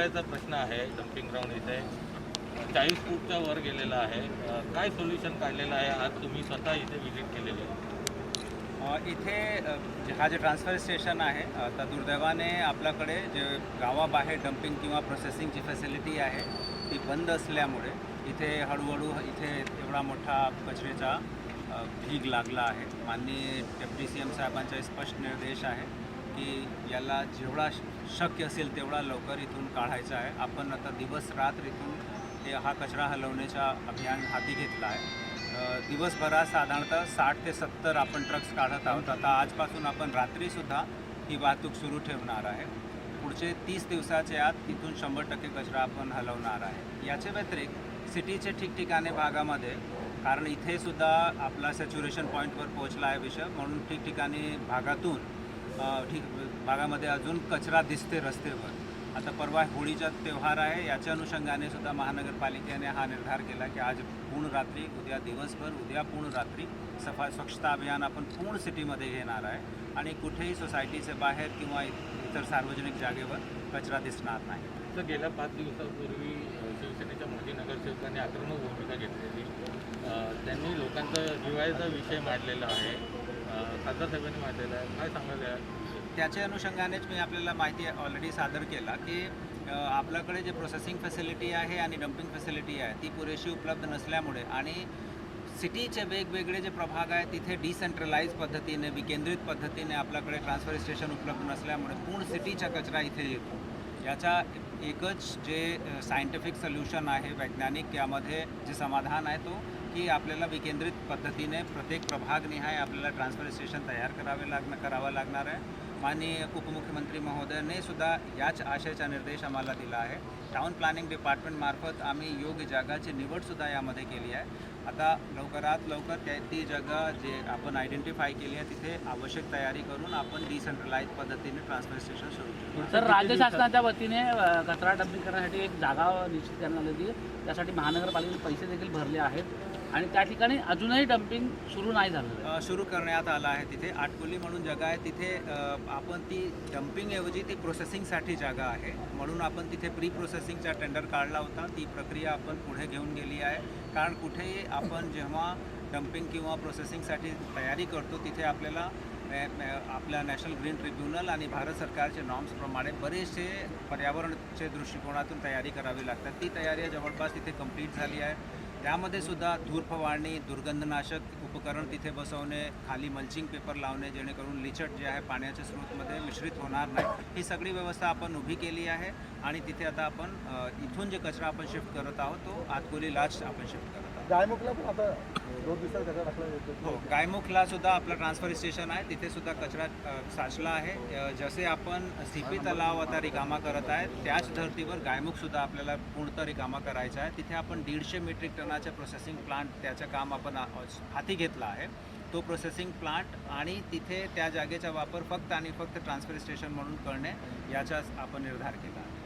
जिव्हाळ्याचा प्रश्न आहे डम्पिंग ग्राउंड इथे. चाळीस फूटच्या वर गेलेला आहे. काय सोल्युशन काढलेलं आहे? आज तुम्ही स्वतः इथे व्हिजिट केलेली आहे. इथे जे- हा जे ट्रान्सफर स्टेशन आहे तर दुर्दैवाने आपल्याकडे जे गावाबाहेर डम्पिंग किंवा प्रोसेसिंगची फॅसिलिटी आहे ती बंद असल्यामुळे इथे हळूहळू इथे एवढा मोठा कचरेचा भीग लागला आहे. माननीय डेप्टी सी एम साहेबांचा स्पष्ट निर्देश आहे. की याला जेवढा श- शक्य असेल तेवढा लवकर इथून काढायचा आहे. आपण आता दिवस रात्र इथून हे हा कचरा हलवण्याचा अभियान हाती घेतला आहे. दिवसभरात साधारणतः साठ ते सत्तर आपण ट्रक्स काढत आहोत. आता आजपासून आपण रात्रीसुद्धा ही वाहतूक सुरू ठेवणार आहे. पुढचे तीस दिवसाच्या आत तिथून शंभर टक्के कचरा आपण हलवणार आहे. याच्या व्यतिरिक्त सिटीचे ठिकठिकाणी भागामध्ये कारण इथेसुद्धा आपला सॅच्युरेशन पॉईंटवर पोहोचला आहे विषय म्हणून ठिकठिकाणी भागातून ठीक भागामध्ये अजून कचरा दिसते रस्तेवर. आता परवा होळीचा त्यौहार आहे याच्या अनुषंगाने सुद्धा महानगरपालिकेने हा निर्धार केला की आज पूर्ण रात्री उद्या दिवसभर उद्या पूर्ण रात्री सफा स्वच्छता अभियान आपण पूर्ण सिटीमध्ये घेणार आहे. आणि कुठेही सोसायटीचे बाहेर किंवा इतर सार्वजनिक जागेवर कचरा दिसणार नाही. तर गेल्या पाच दिवसापूर्वी शिवसेनेच्या माजी नगरसेवकांनी आक्रमक भूमिका घेतलेली. त्यांनी लोकांचा जिवाळ्याचा विषय मांडलेला आहे. खासदार साहेबांनी मांडलेला आहे. काय सांगायला त्याच्या अनुषंगानेच मी आपल्याला माहिती ऑलरेडी सादर केला की आपल्याकडे जे प्रोसेसिंग फॅसिलिटी आहे आणि डम्पिंग फॅसिलिटी आहे ती पुरेशी उपलब्ध नसल्यामुळे आणि सिटीचे वेगवेगळे जे प्रभाग आहेत तिथे डिसेंट्रलाइज पद्धतीने विकेंद्रित पद्धतीने आपल्याकडे ट्रान्सफर स्टेशन उपलब्ध नसल्यामुळे पूर्ण सिटीचा कचरा इथे येतो. याचा एकच जे सायंटिफिक सोल्युशन आहे वैज्ञानिक यामध्ये जे समाधान आहे तो की आपल्याला विकेंद्रित पद्धतीने प्रत्येक प्रभागनिहाय आपल्याला ट्रान्सफर स्टेशन तयार करावे लागणं करावं लागणार आहे. माननीय उपमुख्यमंत्री महोदयाने सुद्धा याच आशयाचा निर्देश आम्हाला दिला आहे. टाउन प्लॅनिंग डिपार्टमेंटमार्फत आम्ही योग्य जागाची निवडसुद्धा यामध्ये केली आहे. आता लवकरात लवकर त्या ती जागा जे आपण आयडेंटिफाय केली आहे तिथे आवश्यक तयारी करून आपण डिसेंट्रलाइज पद्धतीने ट्रान्सफर स्टेशन सुरू करू. तर राज्य शासनाच्या वतीने कचरा डंपिंग करण्यासाठी एक जागा निश्चित करण्यात आली. होती त्यासाठी महानगरपालिकेने पैसे देखील भरले आहेत. आणि त्या ठिकाणी अजूनही डंपिंग सुरू नाही झालं सुरू करण्यात आलं आहे तिथे. आटकोली म्हणून जागा आहे. तिथे आपण ती डम्पिंगऐवजी ती प्रोसेसिंगसाठी जागा आहे. म्हणून आपण तिथे प्री प्रोसेसिंगचा टेंडर काढला होता. ती प्रक्रिया आपण पुढे घेऊन गेली आहे. कारण कुठेही आपण जेव्हा डम्पिंग किंवा प्रोसेसिंगसाठी तयारी करतो तिथे आपल्याला आपल्या नॅशनल ग्रीन ट्रिब्युनल आणि भारत सरकारचे नॉर्म्सप्रमाणे बरेचसे पर्यावरणचे दृष्टिकोनातून तयारी करावी लागतात. ती तयारी जवळपास तिथे कंप्लीट झाली आहे. त्यामध्ये सुद्धा धूर फवारणी दुर्गंधनाशक उपकरण तिथे बसवणे खाली मल्चिंग पेपर लावणे जेणेकरून लिचट जे आहे पाण्याच्या स्रोतमध्ये मिश्रित होणार नाही. ही सगळी व्यवस्था आपण उभी केली आहे आणि तिथे आता आपण इथून जे कचरा आपण शिफ्ट करत आहोत तो आतकोलीलाच आपण शिफ्ट करत आहोत. हो गायमुखला सुद्धा आपलं ट्रान्सफर स्टेशन आहे. तिथे सुद्धा कचरा साचला आहे. जसे आपण सीपी तलाव आता रिकामा करत आहे त्याच धर्तीवर गायमुख सुद्धा आपल्याला पूर्णतः रिकामा करायचा आहे. तिथे आपण दीडशे मेट्रिक टनाच्या प्रोसेसिंग प्लांट त्याचं काम आपण हाती घेतला आहे. तो प्रोसेसिंग प्लांट आणि तिथे त्या जागेचा वापर फक्त आणि फक्त ट्रान्सफर स्टेशन म्हणून करणे याचा आपण निर्धार केला आहे.